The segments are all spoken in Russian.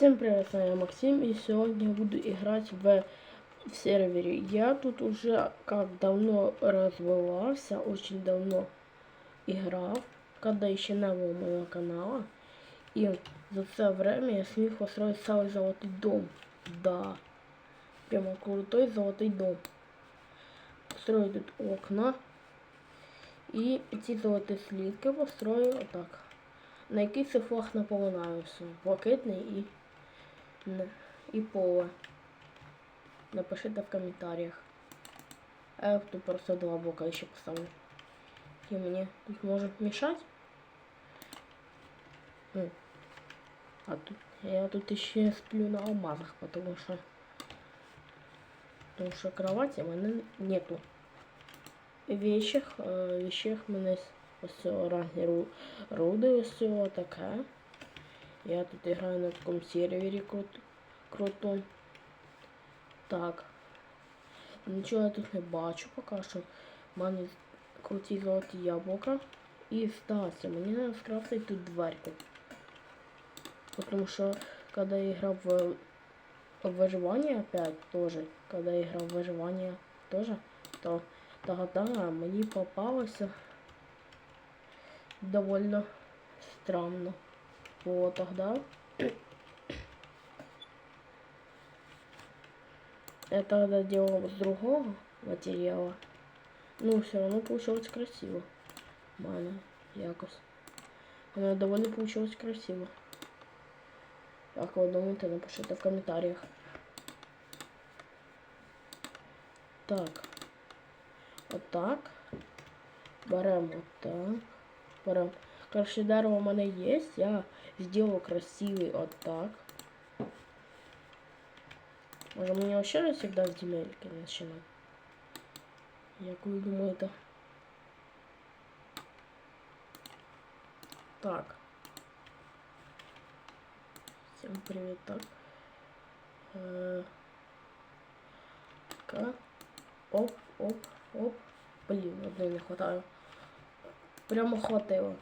Всем привет, с вами Максим, и сегодня я буду играть в, в сервере. Я тут уже как давно развивался, очень давно играл, когда еще не было моего канала. И за это время я смог построить целый золотой дом. Да, прямо крутой золотой дом. Построю тут окна. І ці золоті слідки построю отак. На який це флаг наполонаю все. Блакитний і, не- і поле. Напишите в коментарях. А я тут просто два блока ще поставлю. І мені тут можуть мішати. Ну. А тут я тут ще сплю на алмазах, потому що тому що кровати в мене нету вещах, е, вещах в мене ось цього разні ру- руди, ось цього таке. Я тут граю на такому сервері крут, крутом. Так. Нічого я тут не бачу поки що. У мене круті золоті яблука. І сталося, мені треба скрафтити тут дверку. Потому що когда я играл в, в выживание опять тоже, когда я играл в выживание тоже, то тогда мені попалося довольно странно. Вот тогда я тогда делал с другого материала. Ну, все равно получилось красиво. Мана, якось. Оно довольно получилось красиво. Як ви думаєте, напишите в коментарях. Так. Отак. Беремо отак. Беремо. Короче, дерево у мене є. Я сделал красивый отак. Може мені вообще навсегда з земельки начинать? Як ви думаєте? Так. Всем привет, так. Э, Ка. Оп, оп, оп. Блин, одной не хватаю. Прямо хватило.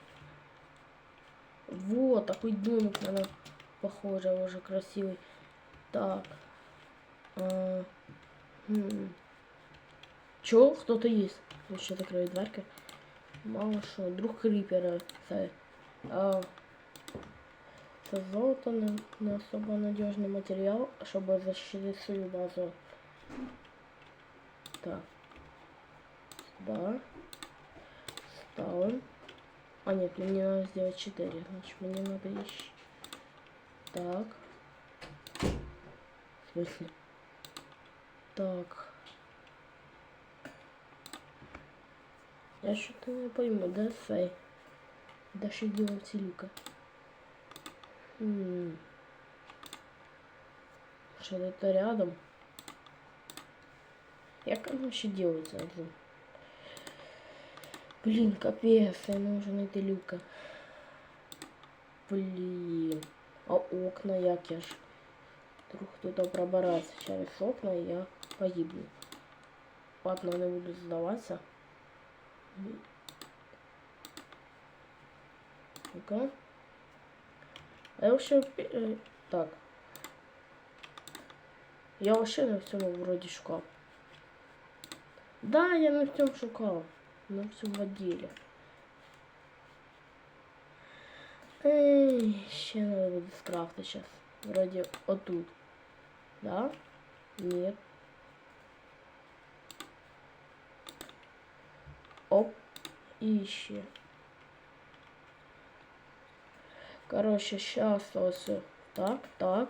Вот, такой домик на похоже, уже красивый. Так. А, хм. Чё? Кто-то есть. Еще закрою дверки. Мало что. Друг крипера. А, золото не, не особо надіжний матеріал, щоб защитити свою базу. Так. Сюда. Ставим. А нет, мне надо сделать 4. Значит, мне надо еще. Так. В смысле? Так. Я что-то не пойму, да, сай? Да что делать люка? М. Что это рядом? Я короче делать Блин, капец, я нужен найти люка. Блин. А окна як я ж? Вдруг кто-то пробирается через окна, и я погибну. Ладно, не буду сдаваться. Ну-ка. А я вообще... э, Так. Я вообще на всем вроде шукал. Да, я на всем шукал. На всем отделе. Эй, ще надо скрафтить сейчас. Вроде вот тут. Да? Нет. Оп. И еще. Короче, сейчас всё. Так, так.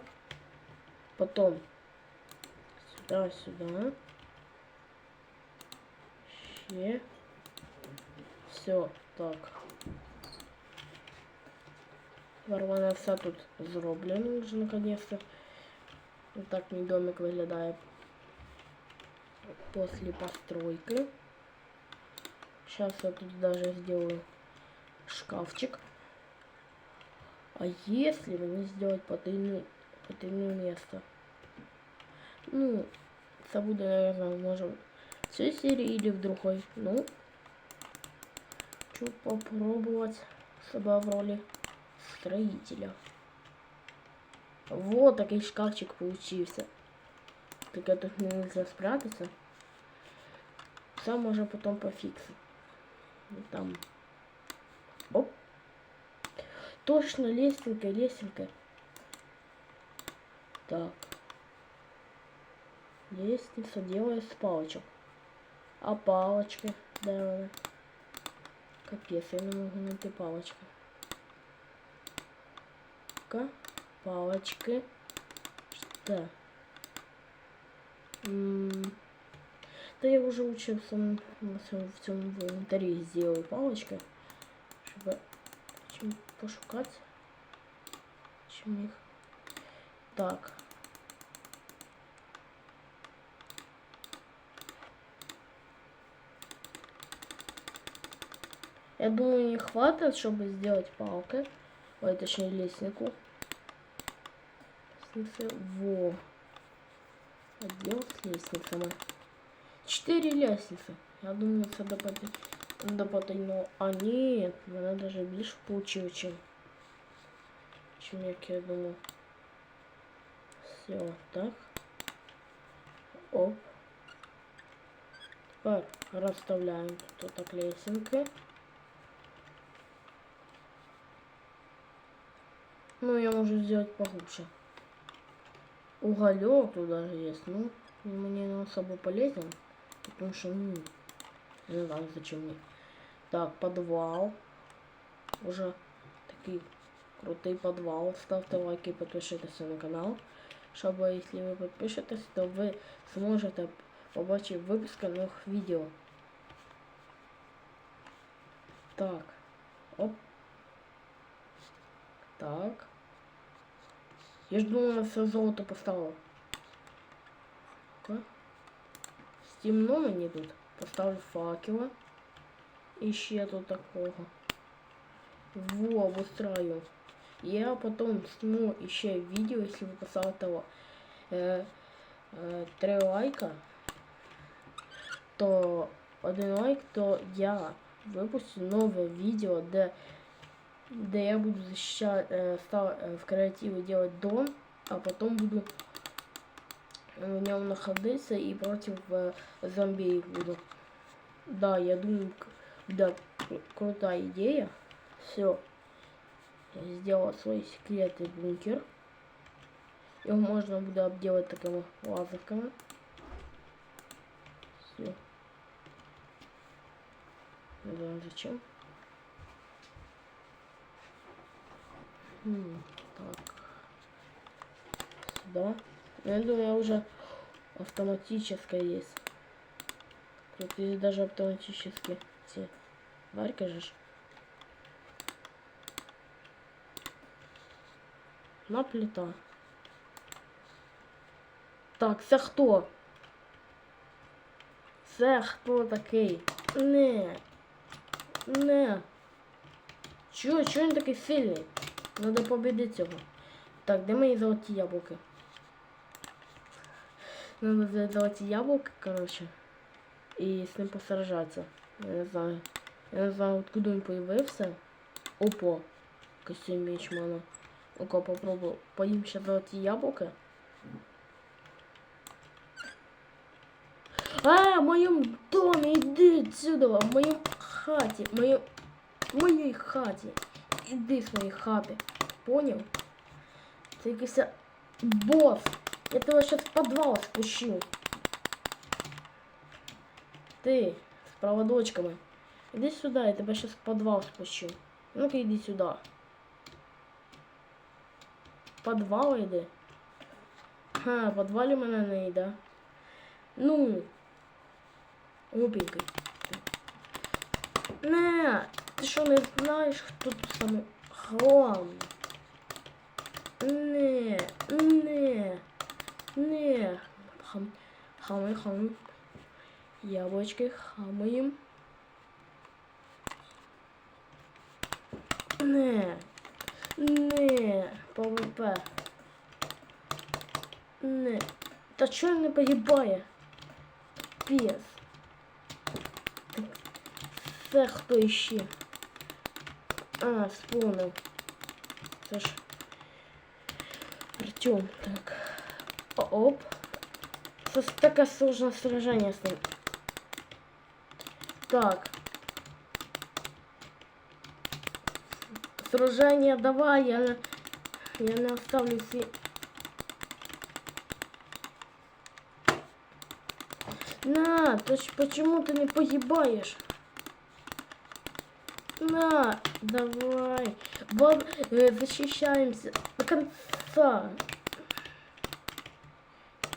Потом сюда, сюда. Ще Все, так. Варвана все тут зроблено вже наконец-то. Вот так мій домик виглядає после постройки. Сейчас я тут даже сделаю шкафчик. А если мне сделать потайную, потайное место? Ну, это будет, наверное, может, в цій серии или в другой. Ну, хочу попробовать себя в роли строителя. Вот такий шкафчик получився. Тільки тут не нельзя спрятаться. Це може потім пофіксити. Там. Оп. Точно, лестница, лестница. Так. Лестница делаю с палочек. А палочки? Да, вони? Капец, я не могу найти палочки. Ка? Палочки. Что? Да я уже учился в цьому инвентаре сделаю палочки, чтобы чим пошукати. Чим їх. Так. Я думаю, не хватит, чтобы сделать палки. Ой, точнее, лестнику. Лестницы. Во. Отдел с лестницами. Четыре лестницы. Я думаю, це до, поти... до потайного. А нет, вона даже більше получила, чем, чем як я думал. Все, так. Оп. Тепер розставляємо тут так лесенки. Ну, я могу сделать погубше. Уголек тут даже есть. Ну, мне не особо полезен. Потому что, ну, не знаю зачем мне. Так, подвал. Уже такий крутий подвал. Ставте лайки, підпишитесь на канал. Щоб, якщо ви підпишетесь, то ви зможете побачити випуски нових відео. Так. Оп. Так. Я ж думала, все золото поставила. Так. Стімно мені тут. Поставлю факела. І ще тут такого. Во, обустраю. Я потом сниму еще видео, если вы поставите его э, э, 3 лайка, то один лайк, то я выпущу новое видео, где, где я буду защищать, э, став, э, в креативе делать дом, а потом буду в нем находиться и против э, зомби буду. Да, я думаю, да, кру- крутая идея. Все. Сделал свой секретный бункер. Его можно будет обделать такими лазерками. Все. Не зачем. Так. Сюда. Ну, Я думаю, уже автоматическое есть. Тут есть даже автоматические все. Варька же. На плита. Так, це хто? Це хто такий? Не. Не. Чого? Чого він такий сильний? Надо победити цього. Так, де мої золоті яблуки? Надо взять золоті яблуки, короче. І з ним посражатися. Я не знаю. Я не знаю, откуда він появився. Опа. Костюм меч мене. Ну-ка, попробую. Поїм ще золоті яблуки. А, в моем доме, иди отсюда, в моем хате, в моем, в моей хате. Иди с моей хаты. Понял? Ты якийсь босс. Я тебя сейчас в подвал спущу. Ты с проводочками. Иди сюда, я тебя сейчас в подвал спущу. Ну-ка иди сюда. В подвал иди. Ха, в подвале мене не йде. Ну, глупенький. Не, ти що не знаєш, хто тут саме головний? Не, не, не. Хам, хами, хами. Яблочки хамаем. Не, не, ПВП. Не. Та чого не погибає? Пес. Це хто іще? А, вспомнив. Це ж костюм. Так. Оп. Ж такое сложное сражение с ним? Так. Сражение давай, я, я не оставлю все. На, то почему ты не погибаешь? На, давай. Боб, э, защищаемся до конца.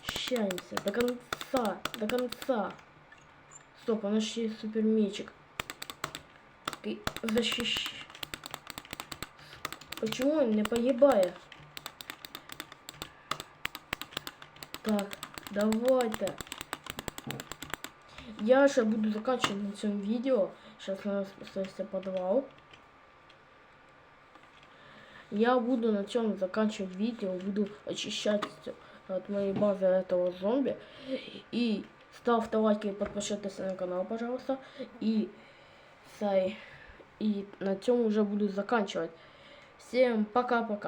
Защищаемся до конца, до конца. Стоп, у нас есть супер мечик. Защищ... Почему он не погибает? Так, давайте. Я же буду заканчивать на этом видео. Сейчас у нас остается подвал. Я буду на чем заканчивать видео, буду очищать от моей базы этого зомби. И ставьте лайки и подпишитесь на канал, пожалуйста. И, сай, и на чем уже буду заканчивать. Всем пока-пока.